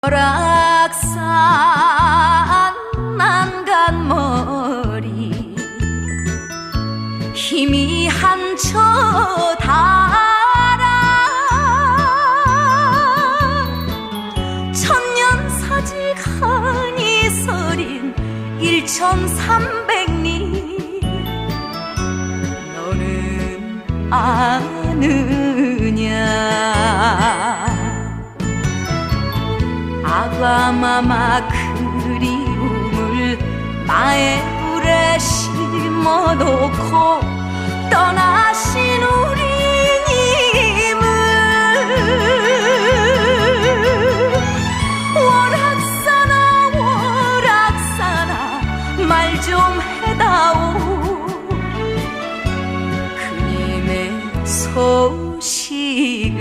설악산 난간머리. 힘이 한쳐 달아. 천년사직하니 서린 일천삼백리. 너는 아느냐 아바 마마 그리움을 나의 불에 심어놓고 떠나신 우리님을. 월악사나 월악사나 말 좀 해다오. 그님의 소식을